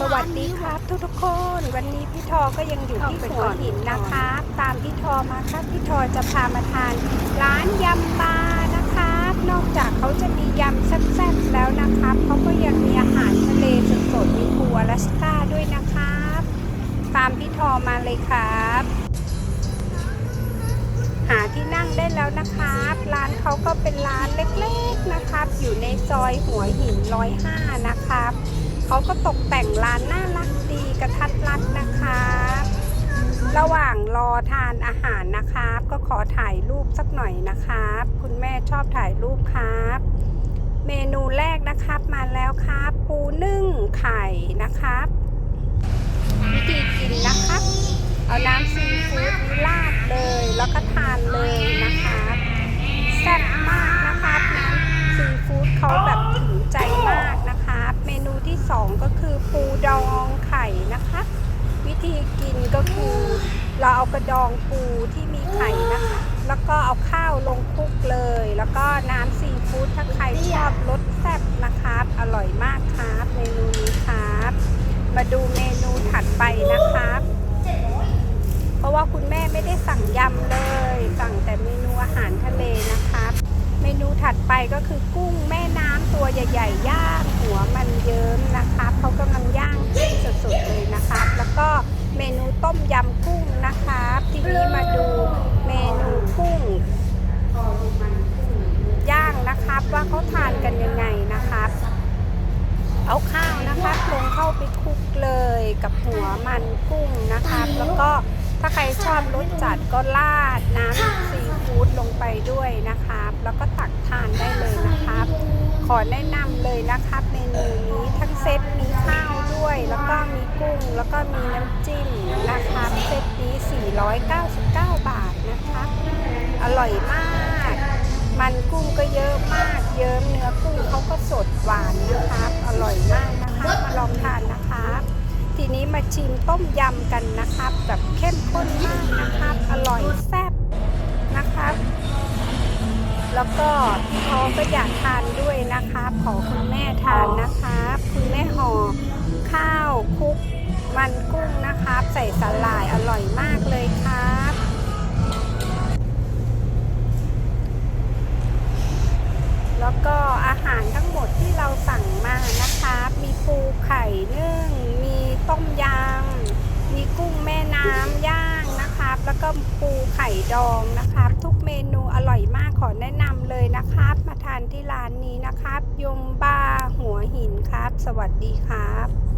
สวัสดีครับทุกทุกคน วันนี้พี่ทอก็ยังอยู่ที่หัวหินนะคะ ตามพี่ทอมาครับพี่ทอจะพามาทานร้านยำปลานะครับนอกจากเขาจะมียำแซ่บๆแล้วนะครับเขาก็ยังมีอาหารทะเลสดๆมีปูอลาสก้าด้วยนะครับ ตามพี่ทอมาเลยครับ หาที่นั่งได้แล้วนะครับ ร้านเขาก็เป็นร้านเล็กๆนะครับ อยู่ในซอยหัวหินร้อยห้านะครับ เขาก็ตกแต่งร้านน่ารักดีกระทัดรัดนะครับระหว่างรอทานอาหารนะครับ ก็ขอถ่ายรูปสักหน่อยนะครับ คุณแม่ชอบถ่ายรูปครับ เมนูแรกนะครับมาแล้วครับ ปูนึ่งไข่นะครับ วิธีกินนะครับ เอาน้ำซีฟู้ดราดเลย แล้วก็ทานเลยนะ เราเอากระดองปูที่มีไข่นะคะแล้วก็เอาข้าวลงคลุกเลย แล้วก็น้ำซีฟู้ดถ้าใครชอบรสแซ่บนะครับ อร่อยมากครับเมนูนี้ครับ มาดูเมนูถัดไปนะครับ เพราะว่าคุณแม่ไม่ได้สั่งยำเลย สั่งแต่เมนูอาหารทะเลนะครับ เมนูถัดไปก็คือกุ้งแม่น้ำตัวใหญ่ๆย่างหัวมันเยิ้มนะครับเขากำลังย่างสดๆเลยนะครับ แล้วก็ เมนูต้มยำกุ้งนะครับทีนี้มาดูเมนูกุ้งย่างนะครับว่าเขาทานกันยังไงนะครับ เอาข้าวนะครับลงเข้าไปคลุกเลยกับหัวมันกุ้งนะครับ แล้วก็ถ้าใครชอบรสจัดก็ราดน้ำซีฟู้ดลงไปด้วยนะครับ แล้วก็ตักทานได้เลยนะครับ ขอแนะนำเลยนะครับเมนูนี้ทั้งเซตมีข้าว ด้วย แล้วก็มีกุ้ง แล้วก็มีน้ำจิ้มนะครับเซตนี้499 บาทนะครับอร่อยมาก มันกุ้งก็เยอะมาก เยิ้มเนื้อกุ้งเขาก็สดหวานนะครับอร่อยมากนะคะ มาลองทานนะครับทีนี้มาชิมต้มยำกันนะครับแบบเข้มข้นมากนะครับอร่อยแซ่บนะครับแล้วก็พี่ท้อก็อยากทานด้วยนะครับขอคุณแม่ทานนะครับคุณแม่ห่อ ข้าวคลุกมันกุ้งนะครับ ใส่สาหร่ายอร่อยมากเลยครับ แล้วก็อาหารทั้งหมดที่เราสั่งมานะคะมีปูไข่นึ่ง มีต้มยำ มีกุ้งแม่น้ำย่างนะครับ แล้วก็ปูไข่ดองนะครับ ทุกเมนูอร่อยมากขอแนะนำเลยนะครับ มาทานที่ร้านนี้นะครับ ยมบ้าหัวหินครับ สวัสดีครับ